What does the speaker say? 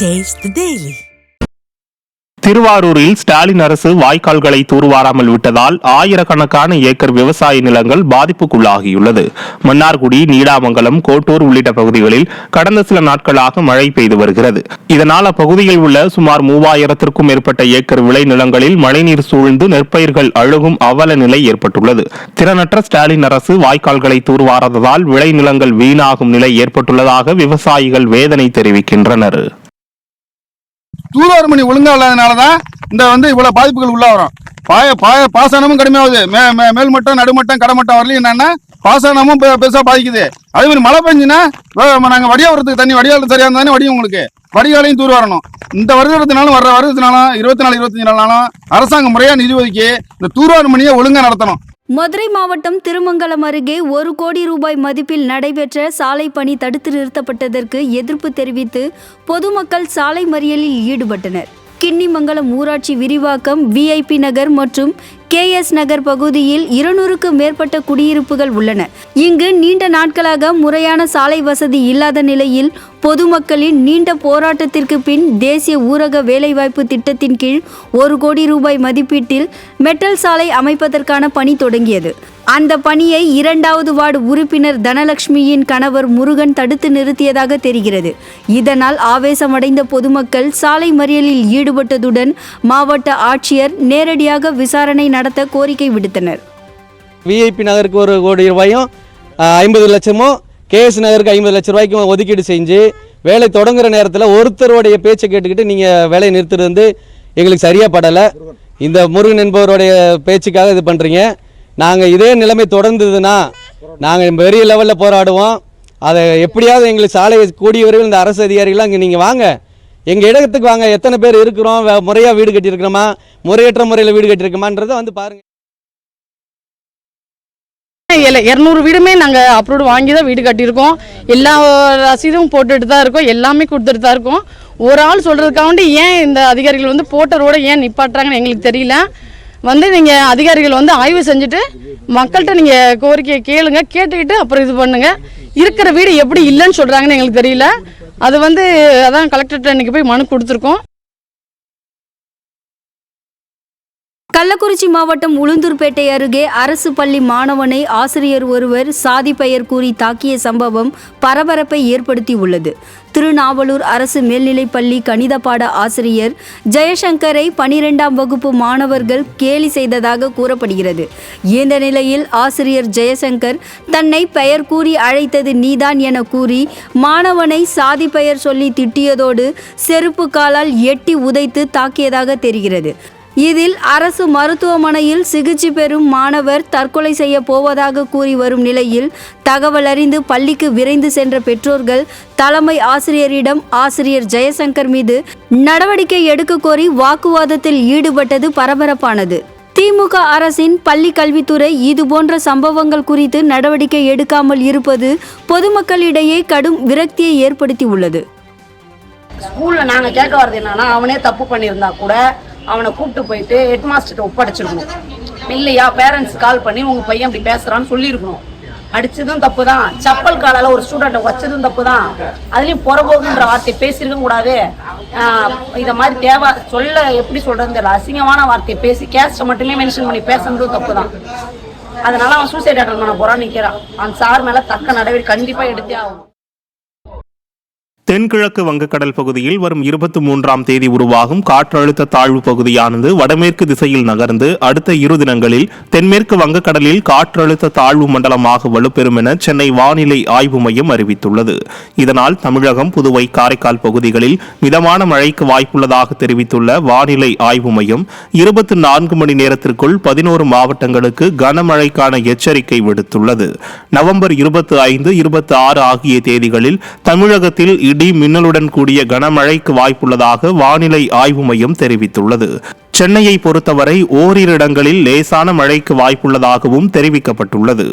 Taste daily திருவாரூரில் ஸ்டாலின் அரசு வாய்க்கால்களை தூர்வாராமல் விட்டதால் ஆயிரக்கணக்கான ஏக்கர் விவசாய நிலங்கள் பாதிப்புக்குள்ளாகியுள்ளது. மன்னார்குடி நீடாமங்கலம் கோட்டூர் உள்ளிட்ட பகுதிகளில் கடந்த சில நாட்களாக மழை பெய்து வருகிறது. இதனால் அப்பகுதியில் உள்ள சுமார் மூவாயிரத்திற்கும் மேற்பட்ட ஏக்கர் விளை நிலங்களில் மழைநீர் சூழ்ந்து நெற்பயிர்கள் அழுகும் அவல நிலை ஏற்பட்டுள்ளது. திறனற்ற ஸ்டாலின் அரசு வாய்க்கால்களை தூர்வாராததால் விளை நிலங்கள் வீணாகும் நிலை ஏற்பட்டுள்ளதாக விவசாயிகள் வேதனை தெரிவிக்கின்றனர். தூர்வார மணி ஒழுங்கா இல்லாதனால தான் இந்த வந்து இவ்வளவு பாதிப்புகள் உள்ள வரும். பாய பாய பாசனமும் கடுமையாகுது. மே மே மேல்மட்டம் நடுமட்டம் கடமட்டம் வரலையும் என்னன்னா பாசனமும் பெ- பெருசா பாதிக்குது. அதே மாதிரி மழை பெஞ்சுன்னா நாங்கள் நாங்க வடியாவரத்துக்கு தண்ணி வடியால் சரியா இருந்தானே வடியும் உங்களுக்கு. வடிகாலையும் தூர் வரணும். இந்த வருடத்தினாலும் வர்ற வருடத்தினாலும் இருபத்தி நாலு இருபத்தஞ்சு நாளாலும் அரசாங்கம் முறையா நிதி ஒதுக்கி இந்த தூர்வார மணியை ஒழுங்கா நடத்தணும். மதுரை மாவட்டம் திருமங்கலம் அருகே ஒரு கோடி ரூபாய் மதிப்பில் நடைபெற்ற சாலை பணி தடுத்து நிறுத்தப்பட்டதற்கு எதிர்ப்பு தெரிவித்து பொதுமக்கள் சாலை மறியலில் ஈடுபட்டனர். கிண்ணிமங்கலம் ஊராட்சி விரிவாக்கம் விஐபி நகர் மற்றும் கேஎஸ் நகர் பகுதியில் இருநூறுக்கும் மேற்பட்ட குடியிருப்புகள் உள்ளன. இங்கு நீண்ட நாட்களாக முறையான சாலை வசதி இல்லாத நிலையில் பொதுமக்களின் நீண்ட போராட்டத்திற்கு பின் தேசிய ஊரக வேலைவாய்ப்பு திட்டத்தின் கீழ் ஒரு கோடி ரூபாய் மதிப்பீட்டில் மெட்டல் சாலை அமைப்பதற்கான பணி தொடங்கியது. அந்த பணியை இரண்டாவது வார்டு உறுப்பினர் தனலட்சுமியின் கணவர் முருகன் தடுத்து நிறுத்தியதாக தெரிகிறது. இதனால் ஆவேசமடைந்த பொதுமக்கள் சாலை மறியலில் ஈடுபட்டதுடன் மாவட்ட ஆட்சியர் நேரடியாக விசாரணை நடத்த கோரிக்கை விடுத்தனர். விஐபி நகருக்கு ஒரு கோடி ரூபாயும் ஐம்பது லட்சமும் கேஎஸ் நகருக்கு ஐம்பது லட்ச ரூபாய்க்கும் ஒதுக்கீடு செஞ்சு வேலை தொடங்குற நேரத்தில் ஒருத்தருடைய பேச்சை கேட்டுக்கிட்டு நீங்கள் வேலையை நிறுத்துறது வந்து எங்களுக்கு சரியாக படலை. இந்த முருகன் என்பவருடைய பேச்சுக்காக இது பண்ணுறீங்க நாங்கள் இதே நிலைமை தொடர்ந்ததுன்னா நாங்கள் பெரிய லெவலில் போராடுவோம். அதை எப்படியாவது எங்களுக்கு சாலை கூடிய விரைவில் இந்த அரசு அதிகாரிகள்லாம் இங்கே நீங்கள் வாங்க. எங்கள் இடத்துக்கு வாங்க எத்தனை பேர் இருக்கிறோம் முறையாக வீடு கட்டியிருக்கிறோமா முறையற்ற முறையில் வீடு கட்டியிருக்கோமான்றதை வந்து பாருங்கள் இரநூறு வீடுமே நாங்கள் அப்ரூவ்டு வாங்கி தான் வீடு கட்டியிருக்கோம். எல்லா ரசீதும் போட்டுட்டு தான் இருக்கோம் எல்லாமே கொடுத்துட்டு தான் இருக்கோம். ஒரு ஆள் சொல்கிறதுக்காண்டி ஏன் இந்த அதிகாரிகள் வந்து போட்ட ரோடை ஏன் நிப்பாட்டுறாங்கன்னு எங்களுக்கு தெரியல. வந்து நீங்கள் அதிகாரிகள் வந்து ஆய்வு செஞ்சுட்டு மக்கள்கிட்ட நீங்கள் கோரிக்கையை கேளுங்க கேட்டுக்கிட்டு அப்புறம் இது பண்ணுங்கள் இருக்கிற வீடு எப்படி இல்லைன்னு சொல்கிறாங்கன்னு எங்களுக்கு தெரியல. அது வந்து அதான் கலெக்டர்கிட்ட இன்றைக்கி போய் மனு கொடுத்துருக்கோம். கள்ளக்குறிச்சி மாவட்டம் உளுந்தூர்பேட்டை அருகே அரசு பள்ளி மாணவனை ஆசிரியர் ஒருவர் சாதி பெயர் கூறி தாக்கிய சம்பவம் பரபரப்பை ஏற்படுத்தி உள்ளது திருநாவலூர் அரசு மேல்நிலைப்பள்ளி கணித பாட ஆசிரியர் ஜெயசங்கரை பனிரெண்டாம் வகுப்பு மாணவர்கள் கேலி செய்ததாக கூறப்படுகிறது. இந்த நிலையில் ஆசிரியர் ஜெயசங்கர் தன்னை பெயர் கூறி அழைத்தது நீதான் என கூறி மாணவனை சாதி பெயர் சொல்லி திட்டியதோடு செருப்பு காலால் எட்டி உதைத்து தாக்கியதாக தெரிகிறது. இதில் அரசு மருத்துவமனையில் சிகிச்சை பெறும் மாணவர் தற்கொலை செய்ய போவதாக கூறி வரும் நிலையில் தகவல் அறிந்து பள்ளிக்கு விரைந்து சென்ற பெற்றோர்கள் தலைமை ஆசிரியரிடம் ஆசிரியர் ஜெயசங்கர் மீது நடவடிக்கை எடுக்க கோரி வாக்குவாதத்தில் ஈடுபட்டது பரபரப்பானது. திமுக அரசின் பள்ளி கல்வித்துறை இதுபோன்ற சம்பவங்கள் குறித்து நடவடிக்கை எடுக்காமல் இருப்பது பொதுமக்களிடையே கடும் விரக்தியை ஏற்படுத்தி உள்ளது ஸ்கூல்ல நாங்க கேட்க வர்றது என்னன்னா அவனே தப்பு பண்ணியிருந்தா கூட அவனை கூப்பிட்டு போயிட்டு ஹெட் மாஸ்டர்கிட்ட ஒப்படைச்சிருக்கணும். இல்லையா? பேரண்ட்ஸ் கால் பண்ணி உங்கள் பையன் அப்படி பேசுகிறான்னு சொல்லியிருக்கணும். அடிச்சதும் தப்பு தான் சப்பல் காலால் ஒரு ஸ்டூடெண்ட்டை வச்சதும் தப்பு தான் அதுலேயும் புறபோகுன்ற வார்த்தை பேசியிருக்க கூடாது. இதை மாதிரி தேவை சொல்ல எப்படி சொல்கிறது தெரியல அசிங்கமான வார்த்தையை பேசி கேஸ்ட்டை மட்டுமே மென்ஷன் பண்ணி பேசுனதும் தப்பு தான் அதனால அவன் சூசைட் அட்டன் பண்ண போறான்னு நிற்கிறான் அவன் சார் மேலே தக்க நடவடிக்கை கண்டிப்பாக எடுத்தே ஆகும் தென்கிழக்கு வங்கக்கடல் பகுதியில் வரும் இருபத்தி மூன்றாம் தேதி உருவாகும் காற்றழுத்த தாழ்வு பகுதியானது வடமேற்கு திசையில் நகர்ந்து அடுத்த இரு தினங்களில் தென்மேற்கு வங்கக்கடலில் காற்றழுத்த தாழ்வு மண்டலமாக வலுப்பெறும் என சென்னை வானிலை ஆய்வு மையம் அறிவித்துள்ளது. இதனால் தமிழகம் புதுவை காரைக்கால் பகுதிகளில் மிதமான மழைக்கு வாய்ப்புள்ளதாக தெரிவித்துள்ள வானிலை ஆய்வு மையம் இருபத்தி நான்கு மணி நேரத்திற்குள் பதினோரு மாவட்டங்களுக்கு கனமழைக்கான எச்சரிக்கை விடுத்துள்ளது. நவம்பர் இருபத்தி ஐந்து இருபத்தி ஆறு ஆகிய தேதிகளில் தமிழகத்தில் இடி மின்னலுடன் கூடிய கனமழைக்கு வாய்ப்புள்ளதாக வானிலை ஆய்வு மையம் தெரிவித்துள்ளது. சென்னையை பொறுத்தவரை ஓரிரு இடங்களில் லேசான மழைக்கு வாய்ப்புள்ளதாகவும் தெரிவிக்கப்பட்டுள்ளது.